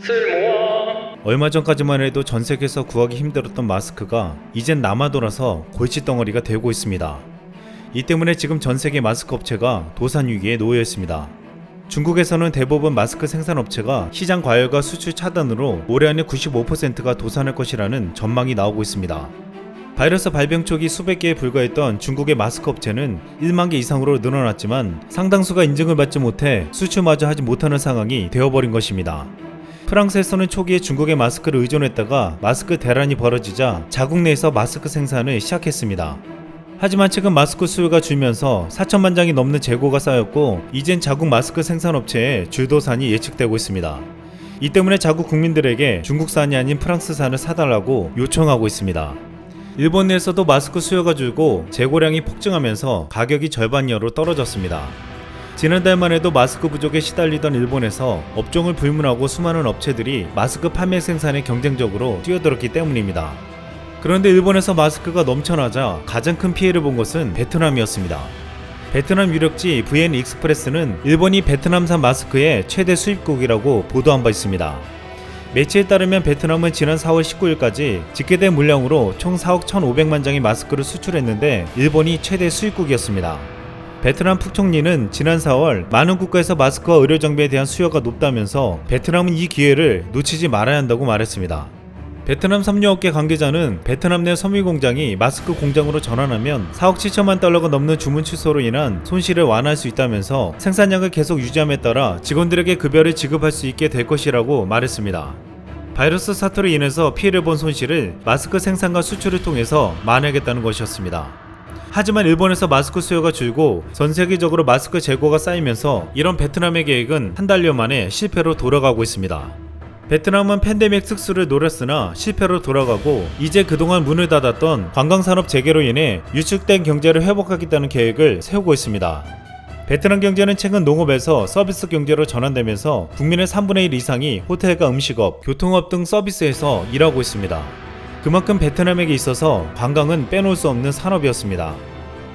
쓸모와 얼마 전까지만 해도 전 세계에서 구하기 힘들었던 마스크가 이젠 남아 돌아서 골칫 덩어리가 되고 있습니다. 이 때문에 지금 전 세계 마스크 업체가 도산 위기에 놓여 있습니다. 중국에서는 대부분 마스크 생산 업체가 시장 과열과 수출 차단으로 올해 안에 95%가 도산할 것이라는 전망이 나오고 있습니다. 바이러스 발병 초기 수백 개에 불과했던 중국의 마스크 업체는 1만 개 이상으로 늘어났지만 상당수가 인증을 받지 못해 수출마저 하지 못하는 상황이 되어버린 것입니다. 프랑스에서는 초기에 중국의 마스크를 의존했다가 마스크 대란이 벌어지자 자국 내에서 마스크 생산을 시작했습니다. 하지만 최근 마스크 수요가 줄면서 4천만 장이 넘는 재고가 쌓였고 이젠 자국 마스크 생산업체의 줄도산이 예측되고 있습니다. 이 때문에 자국 국민들에게 중국산이 아닌 프랑스산을 사달라고 요청하고 있습니다. 일본 내에서도 마스크 수요가 줄고 재고량이 폭증하면서 가격이 절반 이하로 떨어졌습니다. 지난달만 해도 마스크 부족에 시달리던 일본에서 업종을 불문하고 수많은 업체들이 마스크 판매 생산에 경쟁적으로 뛰어들었기 때문입니다. 그런데 일본에서 마스크가 넘쳐나자 가장 큰 피해를 본 것은 베트남이었습니다. 베트남 유력지 VN 익스프레스는 일본이 베트남산 마스크의 최대 수입국이라고 보도한 바 있습니다. 매체에 따르면 베트남은 지난 4월 19일까지 집계된 물량으로 총 4억 1,500만 장의 마스크를 수출했는데 일본이 최대 수입국이었습니다. 베트남副총리는 지난 4월 많은 국가에서 마스크와 의료 장비에 대한 수요가 높다면서 베트남은 이 기회를 놓치지 말아야 한다고 말했습니다. 베트남 섬유업계 관계자는 베트남 내 섬유 공장이 마스크 공장으로 전환하면 4억 7천만 달러가 넘는 주문 취소로 인한 손실을 완화할 수 있다면서 생산량을 계속 유지함에 따라 직원들에게 급여를 지급할 수 있게 될 것이라고 말했습니다. 바이러스 사태로 인해서 피해를 본 손실을 마스크 생산과 수출을 통해서 만회하겠다는 것이었습니다. 하지만 일본에서 마스크 수요가 줄고 전 세계적으로 마스크 재고가 쌓이면서 이런 베트남의 계획은 한 달여 만에 실패로 돌아가고 있습니다. 베트남은 팬데믹 특수를 노렸으나 실패로 돌아가고 이제 그동안 문을 닫았던 관광산업 재개로 인해 유축된 경제를 회복하겠다는 계획을 세우고 있습니다. 베트남 경제는 최근 농업에서 서비스 경제로 전환되면서 국민의 3분의 1 이상이 호텔과 음식업, 교통업 등 서비스에서 일하고 있습니다. 그만큼 베트남에게 있어서 관광은 빼놓을 수 없는 산업이었습니다.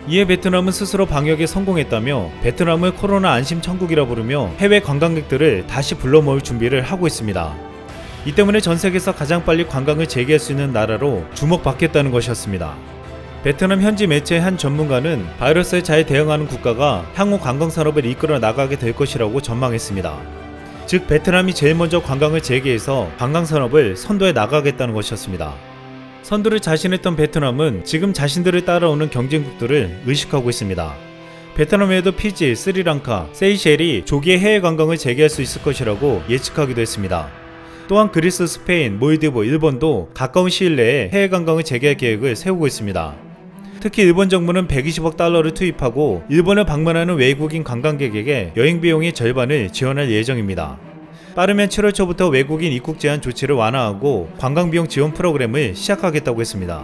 이에 베트남은 스스로 방역에 성공했다며 베트남을 코로나 안심 천국이라 부르며 해외 관광객들을 다시 불러 모을 준비를 하고 있습니다. 이 때문에 전 세계에서 가장 빨리 관광을 재개할 수 있는 나라로 주목받겠다는 것이었습니다. 베트남 현지 매체의 한 전문가는 바이러스에 잘 대응하는 국가가 향후 관광 산업을 이끌어 나가게 될 것이라고 전망했습니다. 즉 베트남이 제일 먼저 관광을 재개해서 관광 산업을 선도해 나가겠다는 것이었습니다. 선두를 자신했던 베트남은 지금 자신들을 따라오는 경쟁국들을 의식하고 있습니다. 베트남 외에도 피지, 스리랑카, 세이셸이 조기에 해외 관광을 재개할 수 있을 것이라고 예측하기도 했습니다. 또한 그리스, 스페인, 몰디브, 일본도 가까운 시일 내에 해외 관광을 재개할 계획을 세우고 있습니다. 특히 일본 정부는 120억 달러를 투입하고 일본을 방문하는 외국인 관광객에게 여행 비용의 절반을 지원할 예정입니다. 빠르면 7월 초부터 외국인 입국 제한 조치를 완화하고 관광 비용 지원 프로그램을 시작하겠다고 했습니다.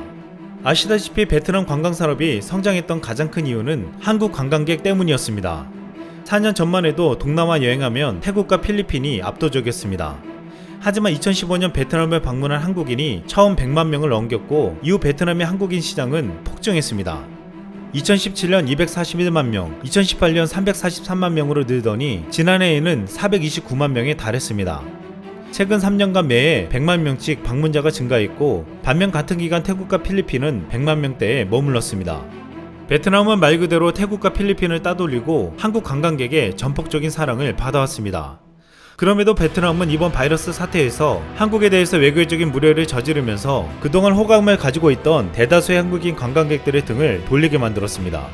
아시다시피 베트남 관광 산업이 성장했던 가장 큰 이유는 한국 관광객 때문이었습니다. 4년 전만 해도 동남아 여행하면 태국과 필리핀이 압도적이었습니다. 하지만 2015년 베트남을 방문한 한국인이 처음 100만 명을 넘겼고 이후 베트남의 한국인 시장은 폭증했습니다. 2017년 241만 명, 2018년 343만 명으로 늘더니 지난해에는 429만 명에 달했습니다. 최근 3년간 매해 100만 명씩 방문자가 증가했고 반면 같은 기간 태국과 필리핀은 100만 명대에 머물렀습니다. 베트남은 말 그대로 태국과 필리핀을 따돌리고 한국 관광객의 전폭적인 사랑을 받아왔습니다. 그럼에도 베트남은 이번 바이러스 사태에서 한국에 대해서 외교적인 무례를 저지르면서 그동안 호감을 가지고 있던 대다수의 한국인 관광객들의 등을 돌리게 만들었습니다.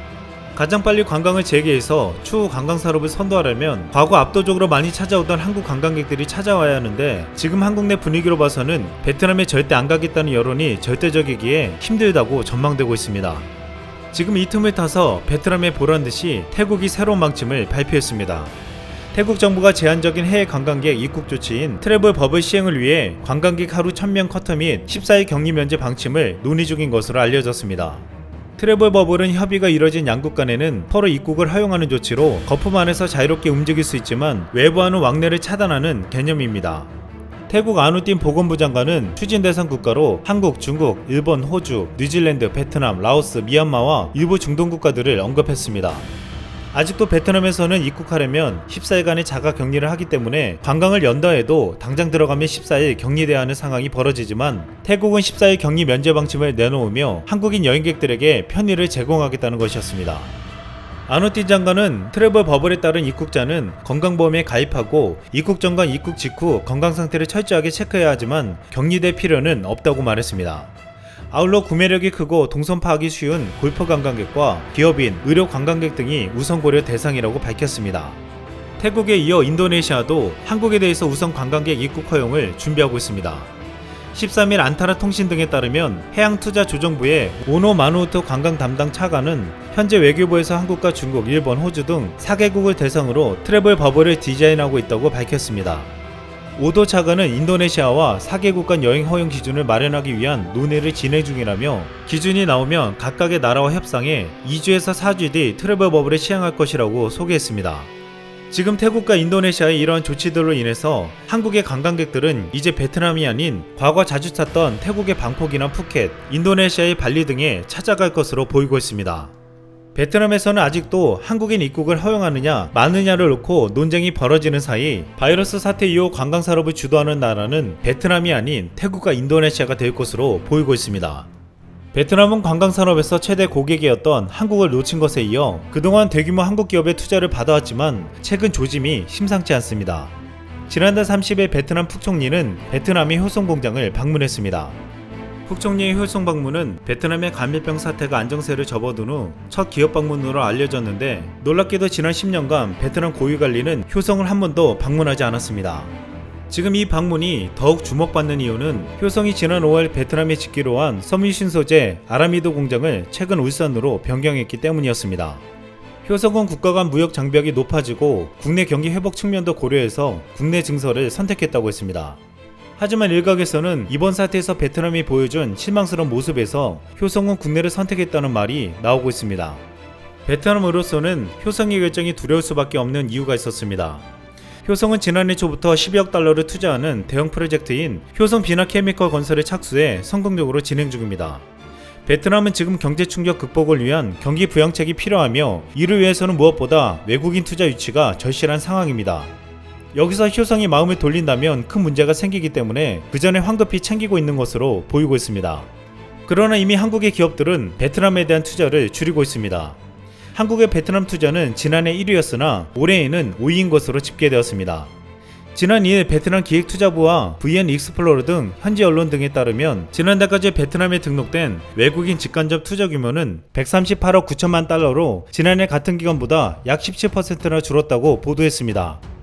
가장 빨리 관광을 재개해서 추후 관광 산업을 선도하려면 과거 압도적으로 많이 찾아오던 한국 관광객들이 찾아와야 하는데 지금 한국 내 분위기로 봐서는 베트남에 절대 안 가겠다는 여론이 절대적이기에 힘들다고 전망되고 있습니다. 지금 이 틈을 타서 베트남에 보란 듯이 태국이 새로운 방침을 발표했습니다. 태국 정부가 제한적인 해외 관광객 입국 조치인 트래블 버블 시행을 위해 관광객 하루 1000명 커터 및 14일 격리 면제 방침을 논의 중인 것으로 알려졌습니다. 트래블 버블은 협의가 이뤄진 양국 간에는 서로 입국을 허용하는 조치로 거품 안에서 자유롭게 움직일 수 있지만 외부와는 왕래를 차단하는 개념입니다. 태국 아누틴 보건부 장관은 추진 대상 국가로 한국, 중국, 일본, 호주, 뉴질랜드, 베트남, 라오스, 미얀마와 일부 중동 국가들을 언급했습니다. 아직도 베트남에서는 입국하려면 14일간의 자가 격리를 하기 때문에 관광을 연다 해도 당장 들어가면 14일 격리돼야 하는 상황이 벌어지지만 태국은 14일 격리 면제 방침을 내놓으며 한국인 여행객들에게 편의를 제공하겠다는 것이었습니다. 아노티 장관은 트래블 버블에 따른 입국자는 건강보험에 가입하고 입국 전과 입국 직후 건강 상태를 철저하게 체크해야 하지만 격리될 필요는 없다고 말했습니다. 아울러 구매력이 크고 동선 파악이 쉬운 골프 관광객과 기업인, 의료 관광객 등이 우선 고려 대상이라고 밝혔습니다. 태국에 이어 인도네시아도 한국에 대해서 우선 관광객 입국 허용을 준비하고 있습니다. 13일 안타라 통신 등에 따르면 해양투자조정부의 오노 마누우토 관광 담당 차관은 현재 외교부에서 한국과 중국, 일본, 호주 등 4개국을 대상으로 트래블 버블을 디자인하고 있다고 밝혔습니다. 오도 차관은 인도네시아와 4개국 간 여행 허용 기준을 마련하기 위한 논의를 진행 중이라며 기준이 나오면 각각의 나라와 협상해 2주에서 4주 뒤 트래블 버블을 시행할 것이라고 소개했습니다. 지금 태국과 인도네시아의 이러한 조치들로 인해서 한국의 관광객들은 이제 베트남이 아닌 과거 자주 찾던 태국의 방콕이나 푸켓, 인도네시아의 발리 등에 찾아갈 것으로 보이고 있습니다. 베트남에서는 아직도 한국인 입국을 허용하느냐 마느냐를 놓고 논쟁이 벌어지는 사이 바이러스 사태 이후 관광 산업을 주도하는 나라는 베트남이 아닌 태국과 인도네시아가 될 것으로 보이고 있습니다. 베트남은 관광 산업에서 최대 고객이었던 한국을 놓친 것에 이어 그동안 대규모 한국 기업의 투자를 받아왔지만 최근 조짐이 심상치 않습니다. 지난달 30일 베트남 푹 총리는 베트남의 효성 공장을 방문했습니다. 푹 총리의 효성 방문은 베트남의 감염병 사태가 안정세를 접어든 후 첫 기업 방문으로 알려졌는데 놀랍게도 지난 10년간 베트남 고위 관리는 효성을 한 번도 방문하지 않았습니다. 지금 이 방문이 더욱 주목받는 이유는 효성이 지난 5월 베트남에 짓기로 한 섬유신 소재 아라미도 공장을 최근 울산으로 변경했기 때문이었습니다. 효성은 국가 간 무역 장벽이 높아지고 국내 경기 회복 측면도 고려해서 국내 증설을 선택했다고 했습니다. 하지만 일각에서는 이번 사태에서 베트남이 보여준 실망스러운 모습에서 효성은 국내를 선택했다는 말이 나오고 있습니다. 베트남으로서는 효성의 결정이 두려울 수밖에 없는 이유가 있었습니다. 효성은 지난해 초부터 12억 달러를 투자하는 대형 프로젝트인 효성 비나 케미컬 건설에 착수해 성공적으로 진행 중입니다. 베트남은 지금 경제 충격 극복을 위한 경기 부양책이 필요하며 이를 위해서는 무엇보다 외국인 투자 유치가 절실한 상황입니다. 여기서 효성이 마음을 돌린다면 큰 문제가 생기기 때문에 그 전에 황급히 챙기고 있는 것으로 보이고 있습니다. 그러나 이미 한국의 기업들은 베트남에 대한 투자를 줄이고 있습니다. 한국의 베트남 투자는 지난해 1위였으나 올해에는 5위인 것으로 집계되었습니다. 지난 2일 베트남 기획투자부와 VN 익스플로러 등 현지 언론 등에 따르면 지난달까지 베트남에 등록된 외국인 직간접 투자 규모는 138억 9천만 달러로 지난해 같은 기간보다 약 17%나 줄었다고 보도했습니다.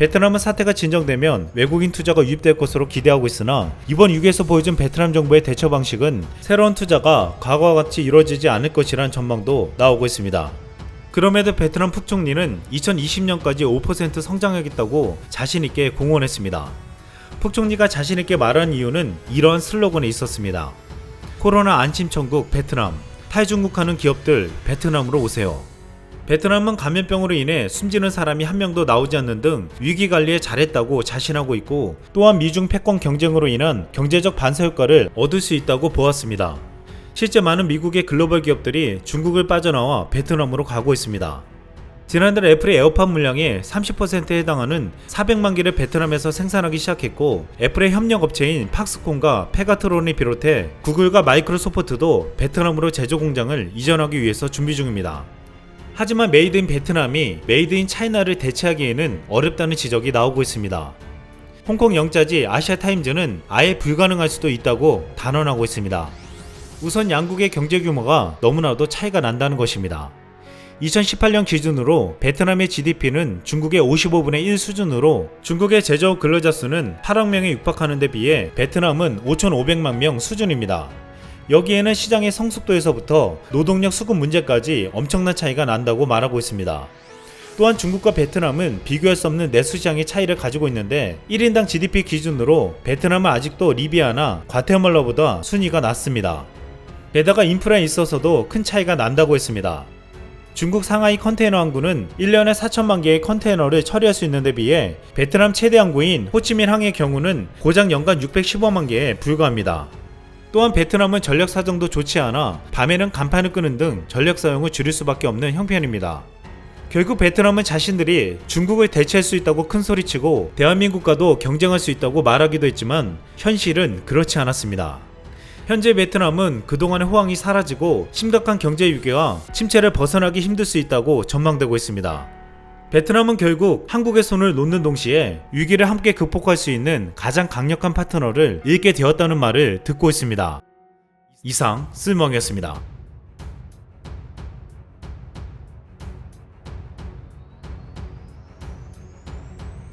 베트남은 사태가 진정되면 외국인 투자가 유입될 것으로 기대하고 있으나 이번 위기에서 보여준 베트남 정부의 대처 방식은 새로운 투자가 과거와 같이 이루어지지 않을 것이라는 전망도 나오고 있습니다. 그럼에도 베트남 푹 총리는 2020년까지 5% 성장하겠다고 자신있게 공언했습니다. 푹 총리가 자신있게 말한 이유는 이러한 슬로건에 있었습니다. 코로나 안심천국 베트남, 탈중국하는 기업들 베트남으로 오세요. 베트남은 감염병으로 인해 숨지는 사람이 한 명도 나오지 않는 등 위기 관리에 잘했다고 자신하고 있고 또한 미중 패권 경쟁으로 인한 경제적 반사 효과를 얻을 수 있다고 보았습니다. 실제 많은 미국의 글로벌 기업들이 중국을 빠져나와 베트남으로 가고 있습니다. 지난달 애플의 에어팟 물량의 30%에 해당하는 400만 개를 베트남에서 생산하기 시작했고 애플의 협력 업체인 팍스콘과 페가트론을 비롯해 구글과 마이크로소프트도 베트남으로 제조 공장을 이전하기 위해서 준비 중입니다. 하지만 메이드 인 베트남이 메이드 인 차이나를 대체하기에는 어렵다는 지적이 나오고 있습니다. 홍콩 영자지 아시아타임즈는 아예 불가능할 수도 있다고 단언하고 있습니다. 우선 양국의 경제 규모가 너무나도 차이가 난다는 것입니다. 2018년 기준으로 베트남의 GDP는 중국의 55분의 1 수준으로 중국의 제조업 근로자 수는 8억 명에 육박하는 데 비해 베트남은 5,500만 명 수준입니다. 여기에는 시장의 성숙도에서부터 노동력 수급 문제까지 엄청난 차이가 난다고 말하고 있습니다. 또한 중국과 베트남은 비교할 수 없는 내수 시장의 차이를 가지고 있는데 1인당 GDP 기준으로 베트남은 아직도 리비아나 과테말라보다 순위가 낮습니다. 게다가 인프라에 있어서도 큰 차이가 난다고 했습니다. 중국 상하이 컨테이너 항구는 1년에 4천만 개의 컨테이너를 처리할 수 있는 데 비해 베트남 최대 항구인 호치민 항의 경우는 고작 연간 615만 개에 불과합니다. 또한 베트남은 전력 사정도 좋지 않아 밤에는 간판을 끄는 등 전력 사용을 줄일 수밖에 없는 형편입니다. 결국 베트남은 자신들이 중국을 대체할 수 있다고 큰 소리치고 대한민국과도 경쟁할 수 있다고 말하기도 했지만 현실은 그렇지 않았습니다. 현재 베트남은 그동안의 호황이 사라지고 심각한 경제 위기와 침체를 벗어나기 힘들 수 있다고 전망되고 있습니다. 베트남은 결국 한국의 손을 놓는 동시에 위기를 함께 극복할 수 있는 가장 강력한 파트너를 잃게 되었다는 말을 듣고 있습니다. 이상 쓸멍이었습니다.